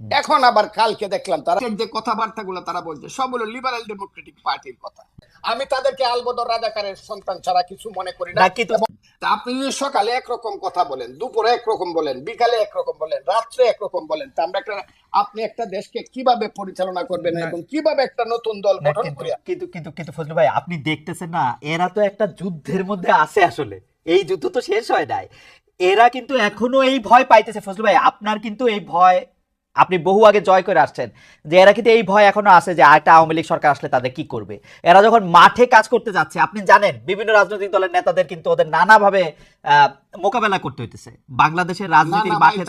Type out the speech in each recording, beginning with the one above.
এখন আবার কালকে দেখলাম তারা যে কথাবার্তাগুলো তারা বলছে সব হলো লিবারেল ডেমোক্রেটিক পার্টির কথা। আমি তাদেরকে আলবদর রাজাকারের সন্তান ছাড়া কিছু মনে করি না। আপনি সকালে একরকম কথা বলেন দুপুরে একরকম বলেন বিকালে একরকম বলেন রাত্রে একরকম বলেন। তা আমরা একটা আপনি একটা দেশকে কীভাবে পরিচালনা করবেন এবং কীভাবে একটা নতুন দল গঠন করিয়া কিন্তু কিন্তু কিন্তু ফজলু ভাই আপনি দেখতেছেন না এরা তো একটা যুদ্ধের মধ্যে আছে আসলে। এই যুদ্ধ তো শেষ হয় নাই। এরা কিন্তু এখনও এই ভয় পাইতেছে। ফজলু ভাই আপনার কিন্তু এই ভয় আপনি বহু আগে জয় করে আসছেন যে এরা কিন্তু এই ভয় এখনও আছে যে একটা আওয়ামী লীগ সরকার আসলে তাদের কি করবে। এরা যখন মাঠে কাজ করতে যাচ্ছে আপনি জানেন বিভিন্ন রাজনৈতিক দলের নেতাদের কিন্তু ওদের নানাভাবে মোকাবেলা করতে হইতেছে। বাংলাদেশের রাজনীতির মাঠে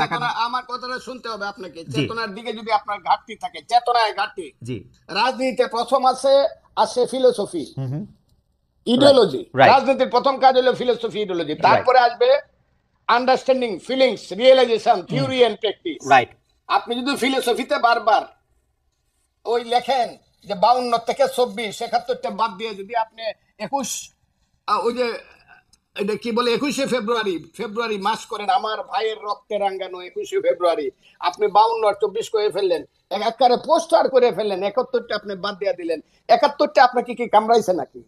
আমার কথাটা শুনতে হবে আপনাকে। চেতনার দিকে যদি আপনার ঘাটতি থাকে চেতনায় ঘাটতি। জি। রাজনীতিতে প্রথম আছে আছে ফিলোসফি ইডিওলজি রাজনীতির প্রথম কাজ হলো ফিলোসফি ইডিওলজি তারপরে আসবে understanding feelings realization theory and practice right আপনি যদি ফিলোসফিতে বারবার ওই লেখেন যে বাউন্ন থেকে চব্বিশ, একাত্তরটা বাদ দিয়ে যদি আপনি একুশ ওই যে, এটা কি বলে, একুশে ফেব্রুয়ারি ফেব্রুয়ারি মাস করেন, আমার ভাইয়ের রক্তে রাঙ্গানো একুশে ফেব্রুয়ারি, আপনি বাউন্ন চব্বিশ করে ফেললেন, এক একবারে পোস্টার করে ফেললেন, একাত্তরটা আপনি বাদ দিয়ে দিলেন, একাত্তরটা আপনাকে কি কামড়াইছে নাকি?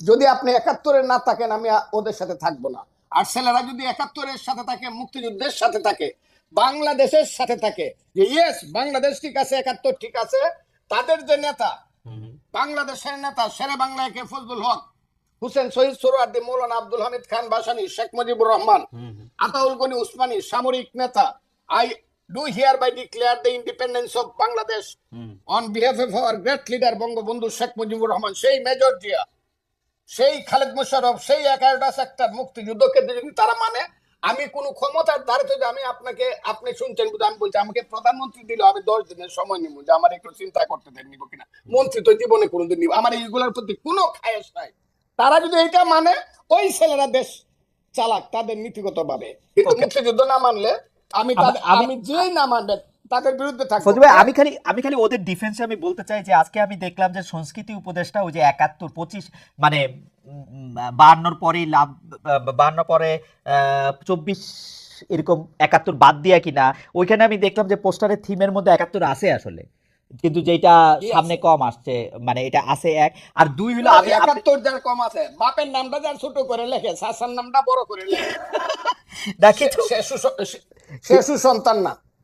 যদি আপনি একাত্তরে না থাকেন, আমি ওদের সাথে থাকব না। আর ছেলেরা যদি একাত্তরের সাথে থাকে, মুক্তিযুদ্ধের সাথে থাকে বাংলাদেশের সাথে থাকে। যে ইয়েস বাংলাদেশ ঠিক আছে, একাত্তর ঠিক আছে, তাদের যে নেতা, বাংলাদেশের নেতা, শেরে বাংলায় কে? ফজলুল হক, হুসেন শহীদ সোহরার্দি মৌলানা আব্দুল হামিদ খান বাসানি, শেখ মুজিবুর রহমান, আতাউল গনি উসমানী, সামরিক নেতা, I do hereby declare the independence of Bangladesh on behalf of our great leader Bangabandhu Sheikh Mujibur Rahman. সেই মেজর জিয়া সেই খালেদ মুশারফ, সেই এগারোটা সেক্টর মুক্তিযুদ্ধকে যদি তারা মানে আমি কোন ক্ষমতার দ্বারে তো আমি আপনাকে আপনি শুনছেন বুঝে আমি বলছি আমাকে প্রধানমন্ত্রী দিল আমি দশ দিনের সময় নিব যে আমার একটু চিন্তা করতে দেন নিব কিনা। মন্ত্রী তো জীবনে কোনোদিন নিব আমার এইগুলোর প্রতি কোনো খায়স নাই। তারা যদি এটা মানে ওই ছেলেরা দেশ চালাক তাদের নীতিগত ভাবে কিন্তু মুক্তিযুদ্ধ না মানলে আমি আমি- যে যেই না মানবে তাদের বিরুদ্ধে থাকব। ফজল ভাই আমি খালি আমি খালি ওদের ডিফেন্সে আমি বলতে চাই যে আজকে আমি দেখলাম যে সংস্কৃতি উপদেষ্টা ওই যে একাত্তর পঁচিশ মানে বাহান্নর পরেই লাভ বাহান্ন পরে চব্বিশ এরকম একাত্তর বাদ দিয়া কিনা ওইখানে আমি দেখলাম যে পোস্টারের থিমের মধ্যে একাত্তর আছে আসলে। কিন্তু যেটা সামনে কম আসছে মানে এটা আছে এক। আর দুই হলো আমি একাত্তর যার কম আছে বাপের নামটা যার ছোট করে লেখে শাসার নামটা বড় করে লেখে। সে- সে সুসন্তান না।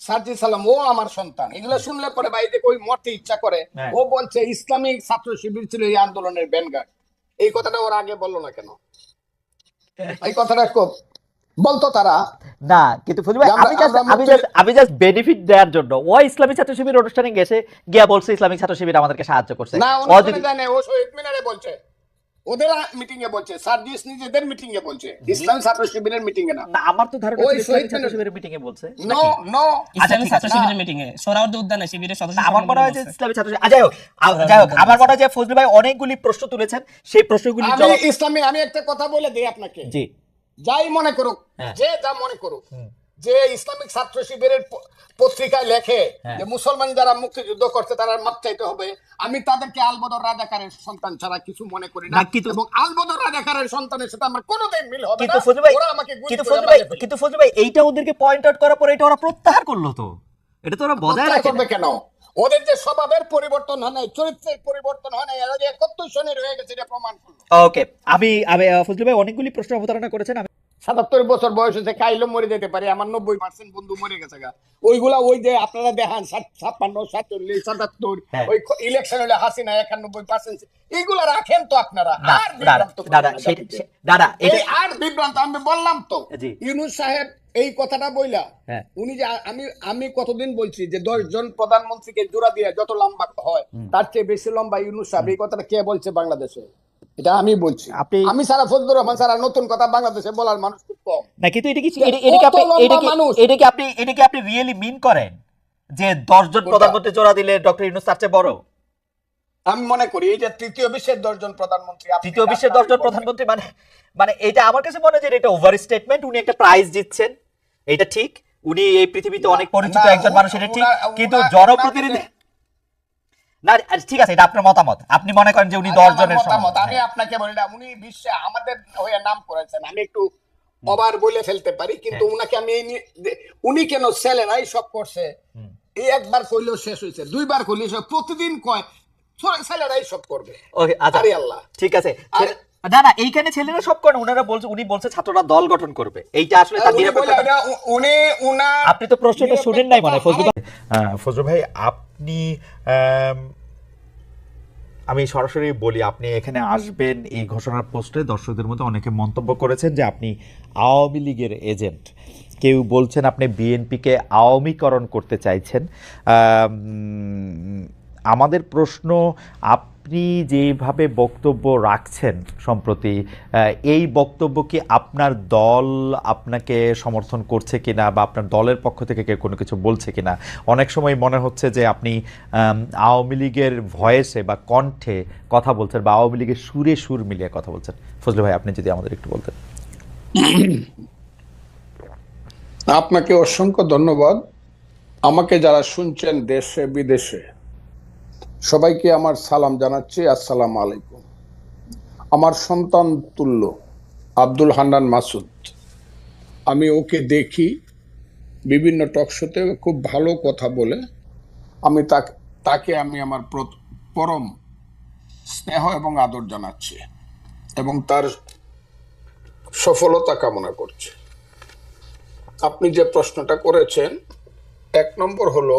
সার্জি সালাম ও আমার সন্তান। এগুলো শুনলে পরে ভাই যে ওই মরতে ইচ্ছা করে। হ্যাঁ। ও বলছে ইসলামিক ছাত্র শিবির ছিল এই আন্দোলনের ব্যানগার্ড। এই কথাটা ওরা আগে বলল না কেন? এই কথাটা খুব বলতো তারা। না কিন্তু ভাই আমি জাস্ট আমি জাস্ট আমি জাস্ট বেনিফিট দেওয়ার জন্য ও ইসলামিক ছাত্র শিবির অনুষ্ঠানে গেছে গিয়া বলছে ইসলামিক ছাত্র শিবির আমাদেরকে সাহায্য করছে। না ও জানে ও শহীদ মিনারে বলছে। ওদের মিটিং এ বলছে সার্জিস নিজেদের মিটিং এ বলছে ইসলামী ছাত্র শিবিরের মিটিং এ না আমার তো ধারণা ওই শহীদ ছাত্র শিবিরের মিটিং এ বলছে নো নো ইসলামী ছাত্র শিবিরের মিটিং এ সোহরাওয়ার্দী উদ্যানে শিবিরের সদস্য আমার মনে হয় যে ইসলামী ছাত্র শিবির- আ, যাই হোক যাই হোক আমার মনে হয় যে ফজলু ভাই অনেকগুলি প্রশ্ন তুলেছেন সেই প্রশ্নগুলি আমি ইসলামী আমি একটা কথা বলে দিই আপনাকে। জি। যাই মনে করুক হ্যাঁ। যে যা মনে করুক। যে ইসলামিক ছাত্র শিবিরের পত্রিকায় লেখে হ্যাঁ। যে মুসলমান যারা মুক্তিযুদ্ধ করছে তারা মাপ চাইতে হবে। আমি তাদেরকে আলবদর রাজাকারের সন্তান ছাড়া কিছু মনে করি না। এবং আলবদর রাজাকারের সন্তানের সাথে আমার কোনোদিন মিল হবে না। ওরা আমাকে কিন্তু ফজলু ভাই কিন্তু ফজলু ভাই এইটা ওদেরকে পয়েন্ট আউট করার পরে এটা ওরা প্রত্যাহার করল তো। এটা তো ওরা বজায় প্রত্যাহার রাখে কেন? ওদের যে স্বভাবের পরিবর্তন হয় নাই চরিত্রের পরিবর্তন হয় নাই এরা যে একাত্তর সনের হয়ে গেছে এটা প্রমাণ করল। ওকে আমি আমি ফজলু ভাই অনেকগুলি প্রশ্ন অবতারণা করেছেন। সাতাত্তর বছর বয়স হয়েছে কাইলো মরে যেতে পারে। আমার নব্বই পার্সেন্ট বন্ধু মরে গেছে গা। ওইগুলা ওই যে আপনারা দেখান ছাপ্পান্ন সাতচল্লিশ সাতাত্তর হ্যাঁ। ওই ইলেকশন হলে হাসিনা একানব্বই পার্সেন্ট এইগুলা রাখেন তো আপনারা। না আর না না না না না না এই আর বিভ্রান্ত আমি বললাম তো। ইউনুস সাহেব এই কথাটা বইলা হ্যাঁ। উনি যে আমি আমি কতদিন বলছি যে দশ জন প্রধানমন্ত্রীকে জোড়া দিয়ে যত লম্বা হয় তার চেয়ে বেশি লম্বা ইউনুস সাহেব এই কথাটা কে বলছে বাংলাদেশে? এটা আমি বলছি। আপনি- আমি সারা ফজলুর রহমান সারা নতুন কথা বাংলাদেশে বলার মানুষ খুব কম। না কিন্তু এটা কি এটা- কি আপনি এটা কি এটা কি আপনি এটা কি আপনি রিয়েলি মিন করেন যে? প্রধানমন্ত্রী জোড়া দিলে ডক্টর ইউনুস তার চেয়ে বড়? আমি মনে করি এই যে তৃতীয় বিশ্বের দশজন প্রধানমন্ত্রী তৃতীয় বিশ্বের দশজন প্রধানমন্ত্রী মানে মানে এটা আমার কাছে মনে হয় যে এটা ওভার স্টেটমেন্ট উনি একটা প্রাইজ দিচ্ছেন এটা ঠিক। উনি এই পৃথিবীতে অনেক পরিচিত একজন মানুষ এটা ঠিক। কিন্তু জনপ্রতিনিধি না ঠিক আছে এটা আপনার মতামত। আপনি মনে করেন যে উনি দশ জনের মতামত, আমি আপনাকে বলি না উনি বিশ্বে আমাদের হয়ে নাম করেছেন। আমি একটু অবার বলে ফেলতে পারি কিন্তু হ্যাঁ। উনাকে আমি উনি কেন ছেলেরাই সব করছে। এই একবার কইলেও শেষ হয়েছে দুইবার কইলে প্রতিদিন কয় ছেলেরাই সব করবে। ওকে আচ্ছা। আল্লাহ। ঠিক আছে। আরে- না না এইখানে ছেলেরা সব করেন ওনারা বলছে উনি বলছে ছাত্ররা দল গঠন করবে। এইটা আসলে তার উনি নিরপেক্ষ উনি আপনি তো প্রশ্নটা শুনেন নাই মানে ফজলু ভাই। ফজল ভাই আপনি আমি সরাসরি বলি আপনি এখানে আসবেন এই ঘোষণার পোস্টে। দর্শকদের মধ্যে অনেকে মন্তব্য করেছেন যে আপনি আওয়ামী লীগের এজেন্ট। কেউ বলছেন আপনি বিএনপিকে আওয়ামীকরণ করতে চাইছেন। আমাদের প্রশ্ন আপনি যেভাবে বক্তব্য রাখছেন সম্প্রতি এই বক্তব্য কি আপনার দল আপনাকে সমর্থন করছে কিনা বা আপনার দলের পক্ষ থেকে কেউ কোনো কিছু বলছে কিনা? অনেক সময় মনে হচ্ছে যে আপনি আওয়ামী লীগের ভয়েসে বা কণ্ঠে কথা বলছেন বা আওয়ামী লীগের সুরে সুর মিলিয়ে কথা বলছেন। ফজলু ভাই, আপনি যদি আমাদের একটু বলতেন। আপনাকে অসংখ্য ধন্যবাদ। আমাকে যারা শুনছেন দেশে, বিদেশে সবাইকে আমার সালাম জানাচ্ছি, আসসালাম আলাইকুম। আমার সন্তান তুল্য, আব্দুল হান্নান মাসুদ। আমি ওকে দেখি বিভিন্ন টকশোতে খুব ভালো কথা বলে। আমি তাকে তাকে আমি আমার পরম স্নেহ এবং আদর জানাচ্ছি এবং তার সফলতা কামনা করছি। আপনি যে প্রশ্নটা করেছেন, এক নম্বর হলো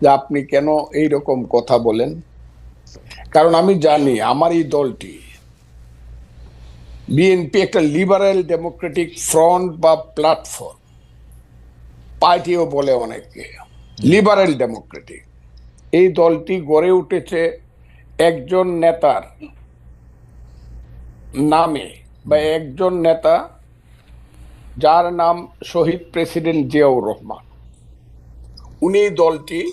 যে আপনি কেন এই রকম কথা বলেন? কারণ আমি জানি আমার এই দলটি বিএনপি একটা লিবারেল ডেমোক্রেটিক ফ্রন্ট বা প্ল্যাটফর্ম। পার্টিও বলে অনেকে। Liberal democratic. এই দলটি গড়ে উঠেছে একজন নেতার নামে বা একজন নেতা যার নাম শহীদ প্রেসিডেন্ট জিয়াউর রহমান। উনি দলটি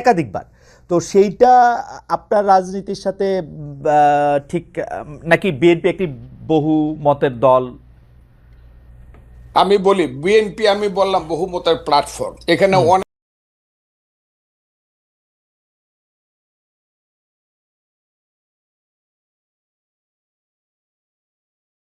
একাধিকবার। তো সেইটা আপনার রাজনীতির সাথে ঠিক নাকি বিএনপি একটি বহু মতের দল? আমি বলি বিএনপি আমি বললাম বহু মতের প্ল্যাটফর্ম এখানে অনেক